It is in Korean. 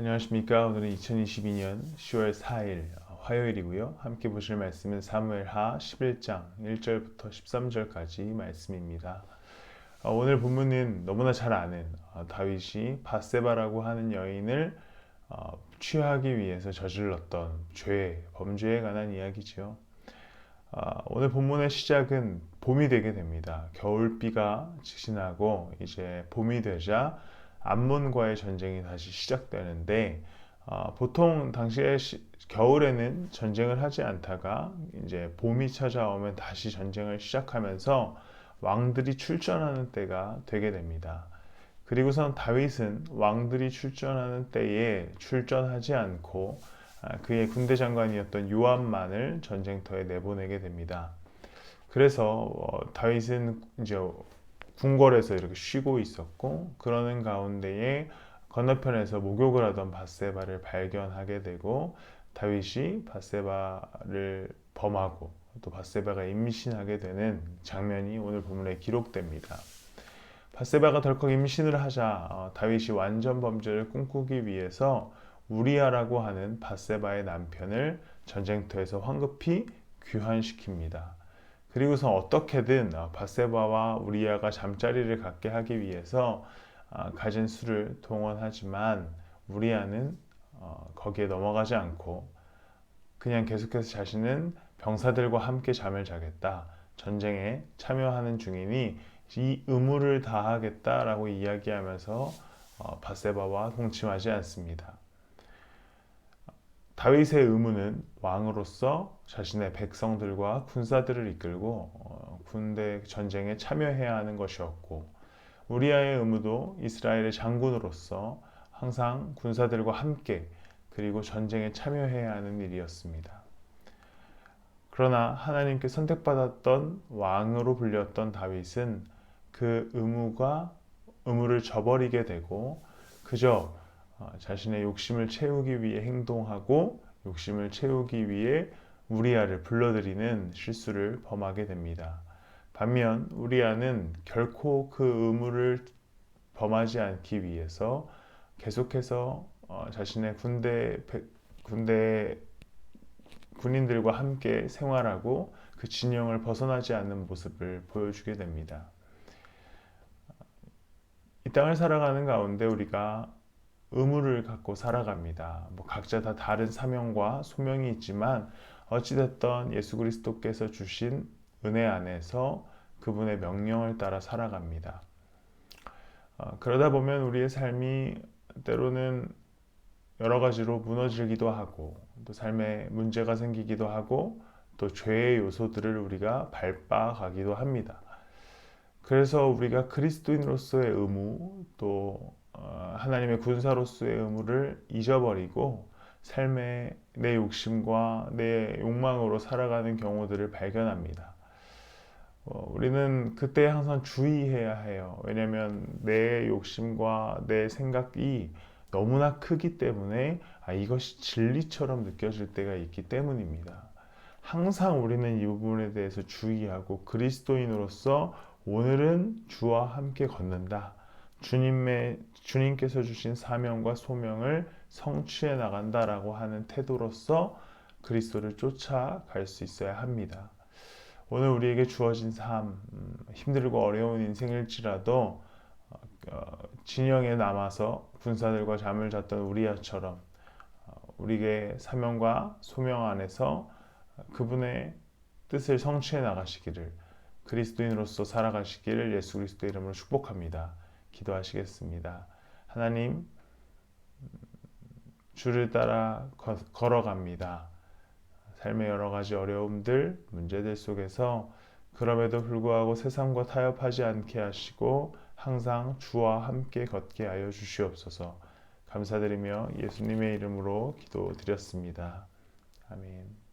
안녕하십니까. 오늘은 2022년 10월 4일 화요일이고요. 함께 보실 말씀은 사무엘하 11장 1절부터 13절까지 말씀입니다. 어, 오늘 본문은 너무나 잘 아는 어, 다윗이 바세바라고 하는 여인을 어, 취하기 위해서 저질렀던 죄, 범죄에 관한 이야기지요. 오늘 본문의 시작은 봄이 되게 됩니다. 겨울비가 지나고 이제 봄이 되자 암몬과의 전쟁이 다시 시작되는데 어, 보통 당시에 시, 겨울에는 전쟁을 하지 않다가 이제 봄이 찾아오면 다시 전쟁을 시작하면서 왕들이 출전하는 때가 되게 됩니다. 그리고선 다윗은 왕들이 출전하는 때에 출전하지 않고 아, 그의 군대 장관이었던 요압만을 전쟁터에 내보내게 됩니다. 그래서 어, 다윗은 이제 궁궐에서 이렇게 쉬고 있었고 그러는 가운데에 건너편에서 목욕을 하던 바세바를 발견하게 되고 다윗이 바세바를 범하고 또 바세바가 임신하게 되는 장면이 오늘 본문에 기록됩니다. 바세바가 덜컥 임신을 하자 어, 다윗이 완전 범죄를 꿈꾸기 위해서 우리아라고 하는 바세바의 남편을 전쟁터에서 황급히 귀환시킵니다. 그리고서 어떻게든 어, 바세바와 우리아가 잠자리를 갖게 하기 위해서 어, 가진 수를 동원하지만 우리아는 어, 거기에 넘어가지 않고 그냥 계속해서 자신은 병사들과 함께 잠을 자겠다. 전쟁에 참여하는 중이니 이 의무를 다하겠다라고 이야기하면서 바세바와 동침하지 않습니다. 다윗의 의무는 왕으로서 자신의 백성들과 군사들을 이끌고 어, 군대 전쟁에 참여해야 하는 것이었고 우리아의 의무도 이스라엘의 장군으로서 항상 군사들과 함께 그리고 전쟁에 참여해야 하는 일이었습니다. 그러나 하나님께 선택받았던 왕으로 불렸던 다윗은 그 의무가 의무를 저버리게 되고 그저 어, 자신의 욕심을 채우기 위해 행동하고 욕심을 채우기 위해 우리아를 불러들이는 실수를 범하게 됩니다. 반면 우리아는 결코 그 의무를 범하지 않기 위해서 계속해서 어, 자신의 군대 군대 군인들과 함께 생활하고 그 진영을 벗어나지 않는 모습을 보여주게 됩니다. 이 땅을 살아가는 가운데 우리가 의무를 갖고 살아갑니다. 뭐 각자 다 다른 사명과 소명이 있지만 어찌됐던 예수 그리스도께서 주신 은혜 안에서 그분의 명령을 따라 살아갑니다. 어, 그러다 보면 우리의 삶이 때로는 여러 가지로 무너지기도 하고 또 삶에 문제가 생기기도 하고 또 죄의 요소들을 우리가 밟아가기도 합니다. 그래서 우리가 그리스도인으로서의 의무 또 어, 하나님의 군사로서의 의무를 잊어버리고 삶의 내 욕심과 내 욕망으로 살아가는 경우들을 발견합니다. 어, 우리는 그때 항상 주의해야 해요. 왜냐하면 내 욕심과 내 생각이 너무나 크기 때문에 아, 이것이 진리처럼 느껴질 때가 있기 때문입니다. 항상 우리는 이 부분에 대해서 주의하고 그리스도인으로서 오늘은 주와 함께 걷는다. 주님의 주님께서 주신 사명과 소명을 성취해 나간다라고 하는 태도로서 그리스도를 쫓아갈 수 있어야 합니다. 오늘 우리에게 주어진 삶, 음, 힘들고 어려운 인생일지라도 어, 진영에 남아서 군사들과 잠을 잤던 우리야처럼 어, 우리에게 사명과 소명 안에서 그분의 뜻을 성취해 나가시기를 그리스도인으로서 살아가시기를 예수 그리스도 이름으로 축복합니다. 기도하시겠습니다. 하나님, 주를 따라 걸어갑니다. 삶의 여러 가지 어려움들, 문제들 속에서 그럼에도 불구하고 세상과 타협하지 않게 하시고 항상 주와 함께 걷게 하여 주시옵소서. 감사드리며 예수님의 이름으로 기도드렸습니다. 아멘.